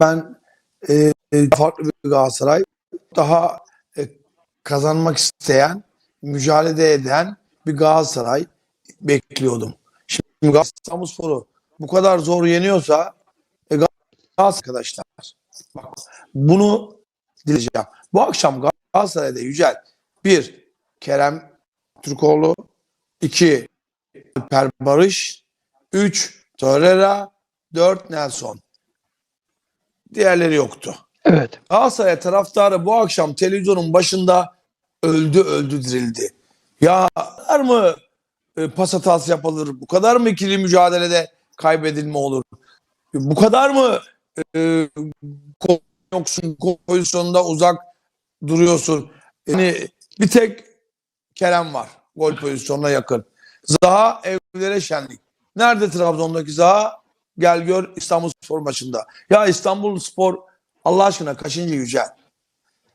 Ben e, e, farklı bir Galatasaray. Daha e, kazanmak isteyen, mücadele eden bir Galatasaray bekliyordum. Şimdi Galatasaray Sporu bu kadar zor yeniyorsa e, Galatasaray arkadaşlar. Bak, bunu dileyeceğim. Bu akşam Galatasaray'da Yücel bir Kerem Türkoğlu iki Alper Barış 3 Torreira 4 Nelson. Diğerleri yoktu. Evet. Galatasaray taraftarı bu akşam televizyonun başında öldü öldü dirildi. Ya kadar mı e, pas hatası yapılır? Bu kadar mı ikili mücadelede kaybedilme olur? Bu kadar mı e, yoksun pozisyonda uzak duruyorsun? Yani bir tek Kerem var gol pozisyonuna yakın. Zaha evlere şenlik. Nerede Trabzon'daki Zaha? Gel gör İstanbul Spor maçında. Ya İstanbul Spor Allah aşkına kaçıncı Yücel?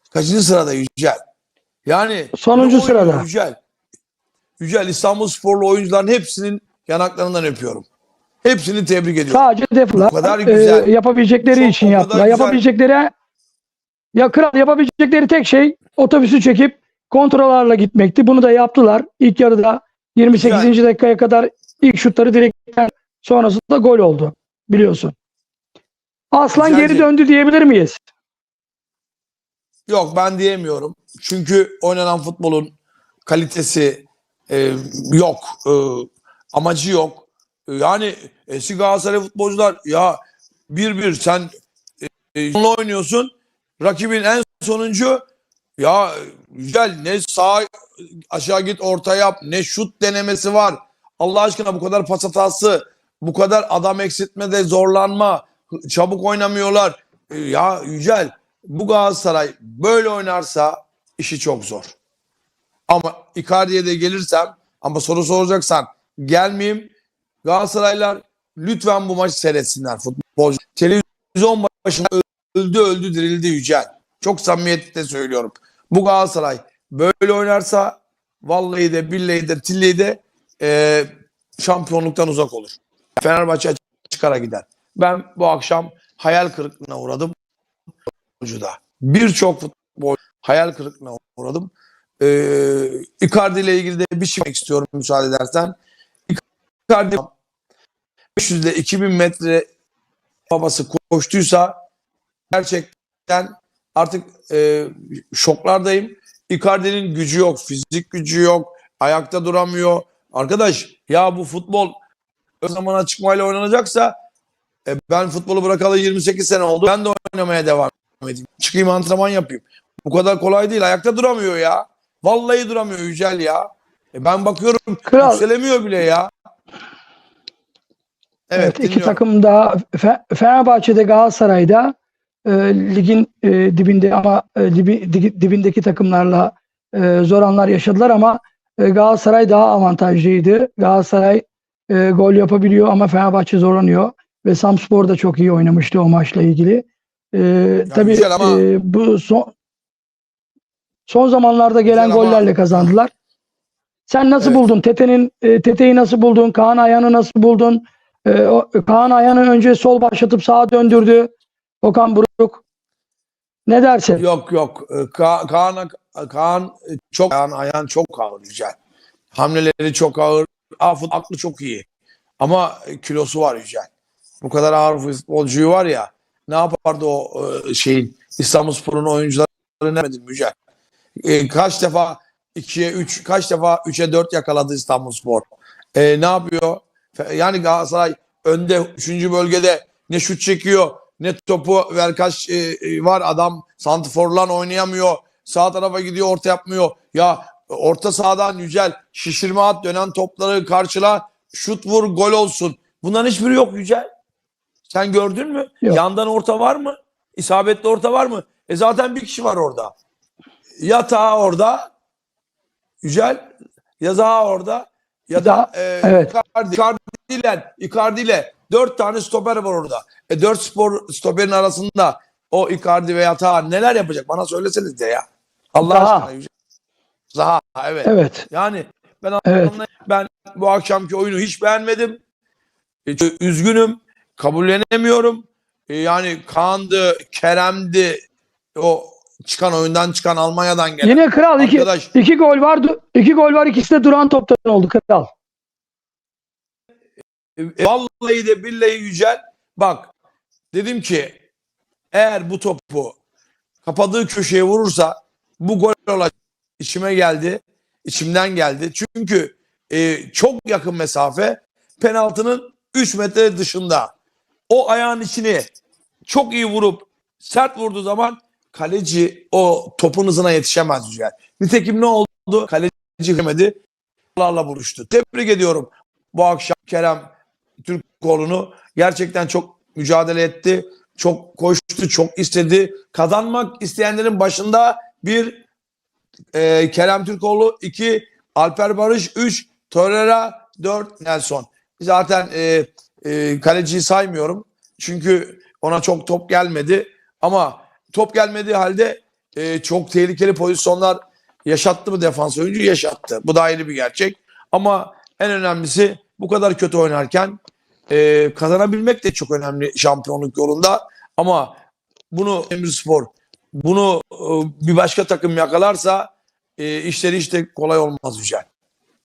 Kaçıncı sırada Yücel? Yani Sonuncu sırada. Yücel. Yücel İstanbul Sporlu oyuncuların hepsinin yanaklarından öpüyorum. Hepsini tebrik ediyorum. Sadece defalar Bu kadar güzel. e, yapabilecekleri Çok için yaptılar. güzel. Yapabilecekleri ya kral yapabilecekleri tek şey otobüsü çekip kontrollerle gitmekti. Bunu da yaptılar. İlk yarıda 28. Güzel. dakikaya kadar ilk şutları direkten sonrasında gol oldu. Biliyorsun. Aslan Güzelce. geri döndü diyebilir miyiz? Yok ben diyemiyorum. Çünkü oynanan futbolun kalitesi e, yok. E, amacı yok. Yani eski Galatasaray futbolcular ya bir bir sen e, oynuyorsun. Rakibin en sonuncu ya güzel ne sağ aşağı git orta yap ne şut denemesi var. Allah aşkına bu kadar pas hatası, bu kadar adam eksiltmede zorlanma, çabuk oynamıyorlar. E, Ya Yücel bu Galatasaray böyle oynarsa işi çok zor. Ama Icardi'ye de gelirsem ama soru soracaksan gelmeyeyim. Galatasaraylar lütfen bu maçı seyretsinler futbolcu. Televizyon başında öldü öldü dirildi Yücel. Çok samimiyetle söylüyorum. Bu Galatasaray böyle oynarsa vallahi de billahi de tillahi de e, şampiyonluktan uzak olur. Fenerbahçe çıkara gider. Ben bu akşam hayal kırıklığına uğradım. Birçok futbol hayal kırıklığına uğradım. Ee, Icardi ile ilgili de bir şey istiyorum müsaade edersen. Icardi 500 ile 2000 metre babası koştuysa gerçekten artık e, şoklardayım. Icardi'nin gücü yok, fizik gücü yok, ayakta duramıyor. Arkadaş ya bu futbol o zamana çıkmayla oynanacaksa e, ben futbolu bırakalı 28 sene oldu. Ben de oynamaya devam edeyim. Çıkayım antrenman yapayım. Bu kadar kolay değil. Ayakta duramıyor ya. Vallahi duramıyor Yücel ya. E ben bakıyorum Kral. yükselemiyor bile ya. Evet, Evet, iki dinliyorum. takım da Fe- Fenerbahçe'de Galatasaray'da e, ligin e, dibinde ama e, dibi- di- dibindeki takımlarla e, zor anlar yaşadılar ama e, Galatasaray daha avantajlıydı. Galatasaray e, gol yapabiliyor ama Fenerbahçe zorlanıyor ve Samspor da çok iyi oynamıştı o maçla ilgili. E, tabii güzel ama- e, bu son son zamanlarda gelen Güzel ama- gollerle kazandılar. Sen nasıl Evet. buldun? Tete'nin e, Tete'yi nasıl buldun? Kaan Ayhan'ı nasıl buldun? Ee, o, Kaan Ayhan'ı önce sol başlatıp sağa döndürdü. Okan Buruk. Ne dersin? Yok yok. Ee, Ka- Kaan, Kaan e, çok Kaan ayağın çok ağır Yücel. Hamleleri çok ağır. Afut aklı çok iyi. Ama e, kilosu var Yücel. Bu kadar ağır futbolcuyu var ya ne yapardı o e, şeyin İstanbulspor'un oyuncuları ne yapmadı Yücel? E, kaç defa 2'ye 3 kaç defa 3'e 4 yakaladı İstanbulspor. E, ne yapıyor? Yani Galatasaray önde 3. bölgede ne şut çekiyor ne topu ver kaç e, e, var adam santiforlan oynayamıyor. Sağ tarafa gidiyor orta yapmıyor. Ya orta sahadan Yücel şişirme at dönen topları karşıla şut vur gol olsun. Bunların hiçbiri yok Yücel. Sen gördün mü? Yok. Yandan orta var mı? İsabetli orta var mı? E zaten bir kişi var orada. Ya ta orada Yücel ya Zaha orada ya da e, evet. Icardi, Icardi ile Icardi ile dört tane stoper var orada. E dört spor stoperin arasında o Icardi veya Taha neler yapacak? Bana söyleseniz de ya. Allah Zaha. aşkına Yücel. Zaha evet. Evet. Yani ben Evet. ben bu akşamki oyunu hiç beğenmedim. E, Üzgünüm. Kabullenemiyorum. e, yani Kaan'dı, Kerem'di o çıkan oyundan çıkan Almanya'dan gelen Yine kral iki, arkadaş iki gol var. iki gol var. İkisi de duran toptan oldu kral. E, Vallahi de billahi Yücel bak dedim ki eğer bu topu kapadığı köşeye vurursa bu gol olacak. İçime geldi. içimden geldi. Çünkü e, çok yakın mesafe penaltının 3 metre dışında. O ayağın içini çok iyi vurup sert vurduğu zaman kaleci o topun hızına yetişemez Yücel. Nitekim ne oldu? Kaleci girmedi. Allah'la buluştu. Tebrik ediyorum bu akşam Kerem Türkoğlu'nu. Gerçekten çok mücadele etti. Çok koştu, çok istedi. Kazanmak isteyenlerin başında bir e, Kerem Türkoğlu, iki Alper Barış, üç Torreira, dört Nelson. Zaten e, e, kaleciyi saymıyorum. Çünkü ona çok top gelmedi. Ama top gelmediği halde e, çok tehlikeli pozisyonlar yaşattı mı defans oyuncu? Yaşattı. Bu da ayrı bir gerçek. Ama en önemlisi bu kadar kötü oynarken e, kazanabilmek de çok önemli şampiyonluk yolunda. Ama bunu Emirspor bunu e, bir başka takım yakalarsa e, işleri işte kolay olmaz Yücel.